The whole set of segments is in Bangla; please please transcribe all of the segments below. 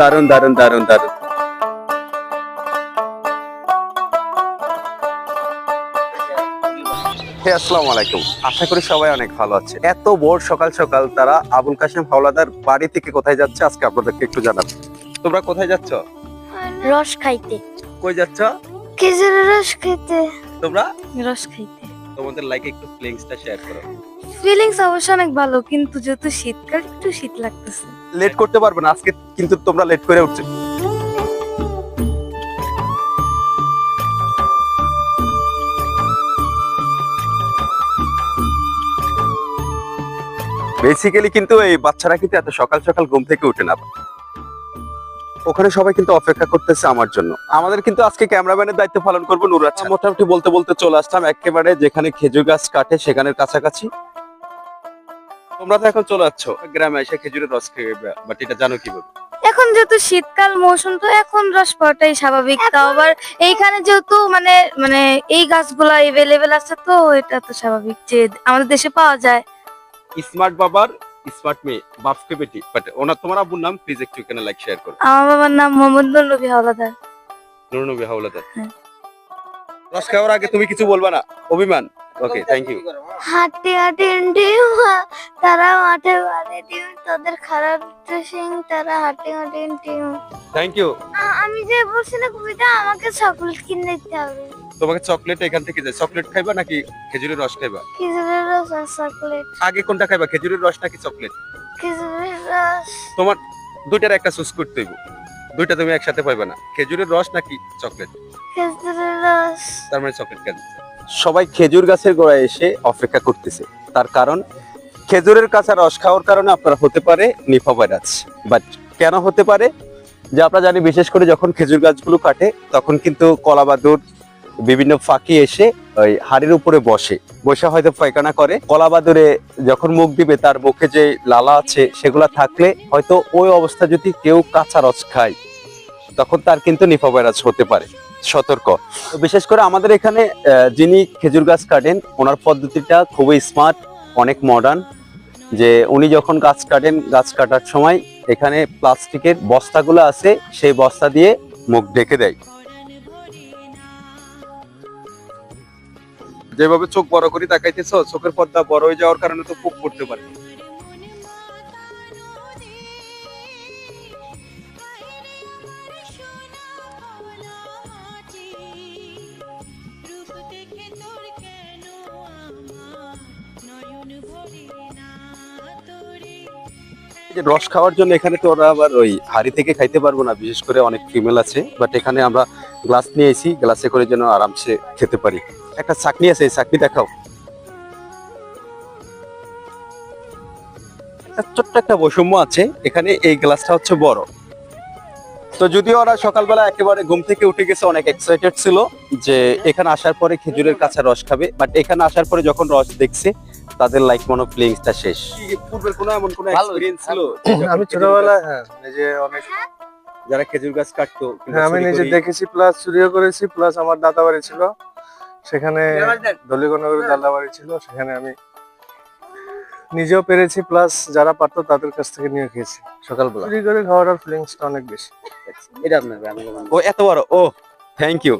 দারুণ দারুণ দারুণ দারুণ হে আসসালামু আলাইকুম। আশা করি সবাই অনেক ভালো আছে। এত ভোর সকাল সকাল তারা আবুল কাশেম হাওলাদার বাড়ি থেকে কোথায় যাচ্ছে আজকে আপনাদেরকে একটু জানাব। তোমরা কোথায় যাচ্ছ? রস খাইতে। কই যাচ্ছ? খেজুরের রস খেতে তোমরা? রস খাইতে। তোমাদের লাইকে একটু ফিলিংসটা শেয়ার করো। ফিলিংস অবশ্য অনেক ভালো কিন্তু যেহেতু শীতকাল একটু শীত লাগতেছে। লেট করতে পারবে না আজকে কিন্তু তোমরা লেট করে উঠছো। বেসিক্যালি কিন্তু এই বাচ্চারা কিন্তু এত সকাল সকাল ঘুম থেকে উঠে না। ওখানে সবাই কিন্তু অপেক্ষা করতেছে আমার জন্য। আমাদের কিন্তু আজকে ক্যামেরাম্যানের দায়িত্ব পালন করব নুরাজ মোটামুটি বলতে বলতে চলে আসলাম একেবারে যেখানে খেজুর গাছ কাটে সেখানের কাছাকাছি। তোমরা তো এখন চলে যাচ্ছ গ্রামে এসে খেজুরের রস খেয়ে বাট এটা জানো কীভাবে? এখন যেহেতু শীতকাল মৌসুম তো এখন রস পাওয়াটাই স্বাভাবিক। তাও আবার এইখানে যেহেতু মানে মানে এই গাছগুলা এভেলেবেল আছে তো এটা তো স্বাভাবিক যে আমাদের দেশে পাওয়া যায়। স্মার্ট বাবার স্মার্ট মেয়ে বাপকে বেটি? বাট ওনার তোমার আব্বুর নাম প্লিজ একটু এখানে লাইক শেয়ার করো। আমার বাবার নাম মোহাম্মদ হাওলাদার। নুরনবী হাওলাদার। হ্যাঁ। রস খাওয়ার আগে তুমি কিছু বলবা না? অভিমান? ওকে থ্যাংক ইউ হাঁটি হাঁটি ডিম তারা মাঠে বাড়ি ডিম তাদের খারাপ ড্রেসিং তারা হাঁটি হাঁটি ডিম থ্যাংক ইউ আমি যে বলছি না কবিতা আমাকে চকলেট কিনে দিতে হবে। তোমাকে চকলেট এখান থেকে যায় চকলেট খাইবা নাকি খেজুরের রস খাইবা? খেজুরের রস আর চকলেট আগে কোনটা খাইবা খেজুরের রস নাকি চকলেট খেজুরের রস। তোমার দুইটার একটা চুজ করতে হইব। দুইটা তুমি একসাথে পাইবা না। খেজুরের রস নাকি চকলেট খেজুরের রস। তার মানে চকলেট কেন? সবাই খেজুর গাছের গোড়ায় এসে অপেক্ষা করতেছে। তার কারণ খেজুরের কাঁচা রস খাওয়ার কারণে আপনার হতে পারে নিফা ভাইরাস। বাট কেন হতে পারে? যে আমরা জানি বিশেষ করে যখন খেজুর গাছগুলো কাটে তখন কিন্তু কলা কলাবাদুর বিভিন্ন ফাঁকি এসে ওই হাড়ির উপরে বসে। বসে হয়তো পায়খানা করে। কলাবাদুরে যখন মুখ দিবে, তার মুখে যে লালা আছে, সেগুলা থাকলে হয়তো ওই অবস্থা যদি কেউ কাঁচা রস খায়, তখন তার কিন্তু নিফা ভাইরাস হতে পারে। সতর্ক। বিশেষ করে আমাদের এখানে যিনি খেজুর গাছ কাটেন, ওনার পদ্ধতিটা খুবই স্মার্ট, অনেক মডার্ন যে উনি যখন গাছ কাটেন, গাছ কাটার সময় এখানে প্লাস্টিকের বস্তাগুলো আছে, সেই বস্তা দিয়ে মুখ ঢেকে দেয়। যেভাবে চোখ বড় করে তাকাইতেছ, চোখের পর্দা বড় হয়ে যাওয়ার কারণে তো পোক পড়তে পারে। রস খাওয়ার জন্য এখানে তো ওরা আবার ওই হাড়ি থেকে খাইতে পারব না, বিশেষ করে অনেক ফিমেল আছে। বাট এখানে আমরা গ্লাস নিয়ে এসি গ্লাসে করে যেন আরামসে খেতে পারি। একটা চাকনি আছে এই চাকনি দেখাও। ছোট্ট একটা বৈষম্য আছে এখানে এই গ্লাসটা হচ্ছে বড়। তো যদিও ওরা সকালবেলা একেবারে ঘুম থেকে উঠে গেছে অনেক এক্সাইটেড ছিল যে এখানে আসার পরে খেজুরের কাছে রস খাবে। বাট এখানে আসার পরে যখন রস দেখছে তাদের লাইক মনো ফিলিংসটা শেষ। পূর্বের কোনো এমন কোনো এক্সপেরিয়েন্স ছিল? আমি ছোটবেলায় হ্যাঁ নিজে অনেক যারা খেজুর গাছ কাটতো হ্যাঁ আমি নিজে দেখেছি প্লাস চুরিও করেছি প্লাস আমার দাদা বাড়ি ছিল। সেখানে দলিগণগরের দাদা বাড়ি ছিল সেখানে আমি নিজেও পেরেছি প্লাস যারা পারতো তাদের কাছ থেকে নিয়ে খেয়েছি। সকালবেলা। চুরি করে খাওয়ার ফিলিংসটা অনেক বেশি। এটা আপনার ও এত বড়? ও thank you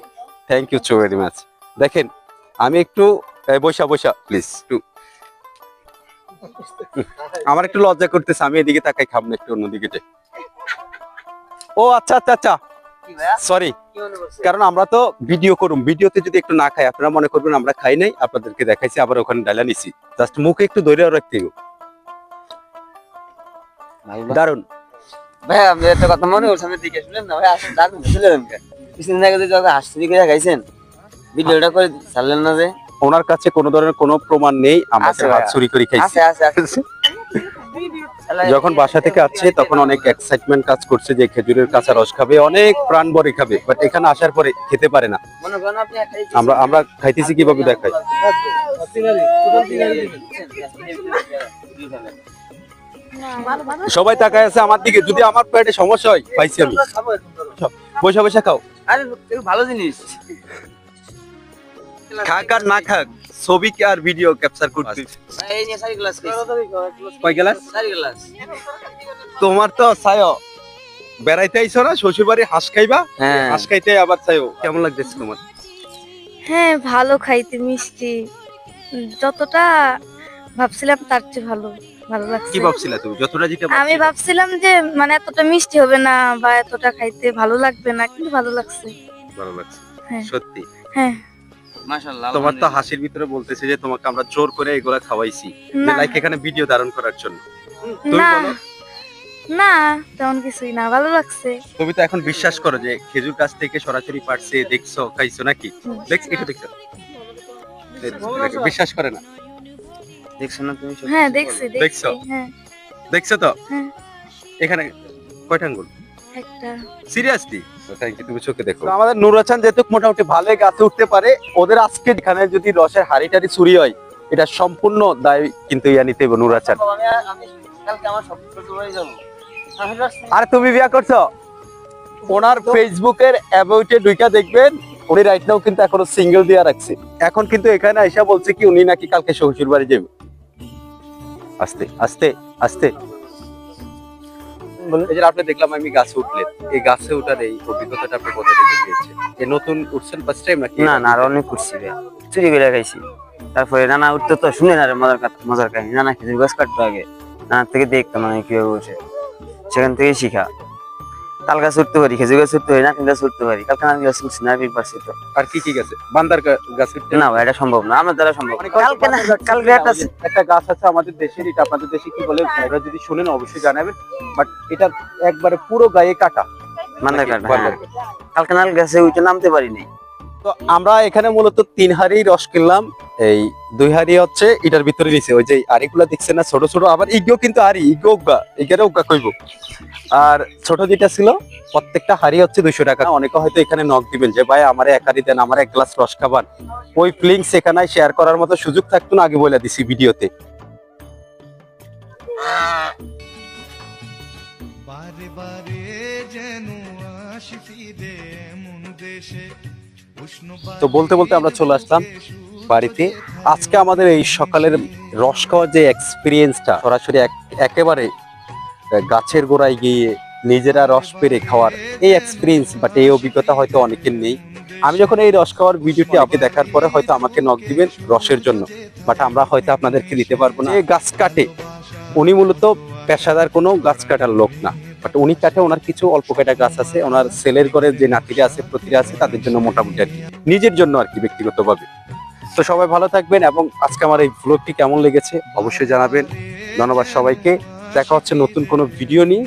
thank you so very much দেখেন আমি একটু বসা বসা প্লিজ একটু। আমার একটু লজ্জা করতেছে আমি এদিকে তাকাই খাব না একটু অন্যদিকে ও আচ্ছা আচ্ছা আচ্ছা। সরি কারণ আমরা তো ভিডিও করুম। ভিডিওতে যদি একটু না খাই আপনারা মনে করবেন আমরা খাই নাই আপনাদেরকে দেখাইছি আবার ওখানে ডালা নিছি। জাস্ট মুখে একটু ধরে রাখতে দারুণ ভাই আপনি একটা কথা মনে আমি দিকে শুনলেন না ভাই আসেন দাঁড়ান চলে যাবেন কে কিছুদিন আগে যে যখন হাসি করে খাইছেন ভিডিওটা করে ছাড়লেন না যে? ওনার কাছে কোনো ধরনের কোনো প্রমাণ নেই আমরা হাত চুরি করে খাইছি। আছে আছে আছে। যখন বাসা থেকে আসছে তখন অনেক এক্সাইটমেন্ট কাজ করছে যে খেজুরের কাঁচা রস খাবে অনেক প্রাণ ভরে খাবে বাট এখানে আসার পরে খেতে পারে না। আমরা আমরা খাইতেছি কীভাবে দেখাই? সবাই তাকায় আছে আমার দিকে যদি আমার পেটে সমস্যা হয় পাইছি আমি। বসে বসে খাও। আরে ভালো জিনিস। খাক আর না খাক ছবি কি আর ভিডিও ক্যাপচার করতে? এই নিয়ে চারি গ্লাস কয় তোমার তো ছায় বেড়াইতে আইছো না শ্বশুর বাড়ি হাঁস খাইবা? হ্যাঁ। হাঁস খাইতে আবার চাইও কেমন লাগতেছে তোমার? হ্যাঁ ভালো খাইতে মিষ্টি। যতটা ভাবছিলাম তার চেয়ে ভালো ভালো কি লাগছে ভাবছিলা তুমি? যতটা যেটা আমি ভাবছিলাম যে মানে এতটা মিষ্টি হবে না বা এতটা খাইতে ভালো লাগবে না কিন্তু ভালো লাগছে। ভালো লাগছে। হ্যাঁ। সত্যি? হ্যাঁ। তোমার তো হাসির ভিতরে বলতেছে যে তোমাকে আমরা জোর করে এগুলা খাওয়াইছি। লাইক এখানে ভিডিও ধারণ করার জন্য। তুমি না। বলো। না তেমন কিছুই না ভালো লাগছে। তুমি তো এখন বিশ্বাস করো যে খেজুর গাছ থেকে সরাসরি পারছে দেখছ খাইছো নাকি? দেখছ এটা দেখছ দেখো, বিশ্বাস করে না। দেখছ না তুমি হ্যাঁ দেখছি দেখছি দেখছ? হ্যাঁ। দেখছ তো? হ্যাঁ। এখানে কয়টা আঙ্গুল? একটা সিরিয়াসলি থ্যাংক ইউ তুমি চোখে দেখো। আমাদের নুরাচান যেহেতু মোটামুটি ভালোই গাছে উঠতে পারে ওদের আজকে এখানে যদি রসের হাড়ি টাড়ি চুরি হয় এটা সম্পূর্ণ দায় কিন্তু ইয়া নিতে হবে নুরাচান। আমি আমি কালকে আমার সব ছোট বাড়ি যাব। আমি রাস্তায়- আর তুমি বিয়া করছ? ওনার ফেসবুকের অ্যাবাউটে ঢুইকা দেখবেন উনি রাইট নাও কিন্তু এখনও সিঙ্গেল দিয়া রাখছে। এখন কিন্তু এখানে আইসা বলছে কি উনি নাকি কালকে শ্বশুর বাড়ি যাবে। আস্তে আস্তে আস্তে। এই যে আপনি দেখলাম আমি গাছে উঠলেন। এই গাছে উঠার এই অভিজ্ঞতাটা আপনি কোথা থেকে পেয়েছেন? এই নতুন উঠছেন ফার্স্ট টাইম নাকি? না না আর অনেক উঠছি রে চুরি করে খাইছি। তারপরে নানা উঠতে তো শুনে না রে মজার কথা মজার কাহিনী। নানা খেজুর গাছ কাটতো আগে। নানার থেকে দেখতাম মানে কীভাবে উঠে। সেখান থেকে শিখা। তাল গাছ উঠতে পারি খেজুর গাছ উঠতে পারি নারকেল গাছ উঠতে পারি কালকে নারকেল গাছ উঠছি নারকেল পারছি তো। আর কি কি গাছে? বান্দার গাছ উঠতে না এটা সম্ভব না আমার দ্বারা সম্ভব। না। কালকে না কালকে একটা একটা গাছ আছে আমাদের দেশের এটা আপনাদের দেশে কি বলে? ভাইরা যদি শুনেন অবশ্যই জানাবেন। বাট এটা একবারে পুরো গায়ে কাটা? বান্দার হ্যাঁ। কালকে নারকেল গাছে উঠে নামতে পারিনি। তো আমরা এখানে মূলত তিন হাড়ি রস কিনলাম। এই দুই হাড়ি হচ্ছে এটার ভিতরে নিচে ওই যে আড়িগুলা দেখছেন না, ছোট ছোট। আবার ইগো কিন্তু হাড়ি ইগো উগা ইগারে উগা কইব। আর ছোট যেটা ছিল, প্রত্যেকটা হাড়ি হচ্ছে দুইশো টাকা। অনেকে হয়তো এখানে নক দিবেন যে, ভাই, আমার এক হাড়ি দেন, আমার এক গ্লাস রস খাবার। ওই ফিলিংস এখানে শেয়ার করার মতো সুযোগ থাকতো না, আগে বলে দিছি ভিডিওতে। বারে বারে যেন আসি এমন দেশে। তো বলতে বলতে আমরা চলে আসলাম বাড়িতে। আজকে আমাদের এই সকালের রস খাওয়ার যে এক্সপিরিয়েন্সটা সরাসরি এক- একেবারে গাছের গোড়ায় গিয়ে নিজেরা রস পেরে খাওয়ার এই এক্সপিরিয়েন্স বাট এই অভিজ্ঞতা হয়তো অনেকের নেই। আমি যখন এই রস খাওয়ার ভিডিওটি আপনি দেখার পরে হয়তো আমাকে নক দিবেন রসের জন্য বাট আমরা হয়তো আপনাদেরকে দিতে পারব না। এই গাছ কাটে, উনি মূলত পেশাদার কোনো গাছ কাটার লোক না। বাট উনি কাটে ওনার কিছু অল্প কয়টা গাছ আছে, ওনার সেলের ঘরে যে নাতিরা আছে প্রতিটা আছে, তাদের জন্য মোটামুটি আর কি। নিজের জন্য আর কি ব্যক্তিগতভাবে। তো সবাই ভালো থাকবেন এবং আজকে আমার এই ব্লগটি কেমন লেগেছে অবশ্যই জানাবেন। ধন্যবাদ সবাইকে। দেখা হচ্ছে নতুন কোনো ভিডিও নিয়ে।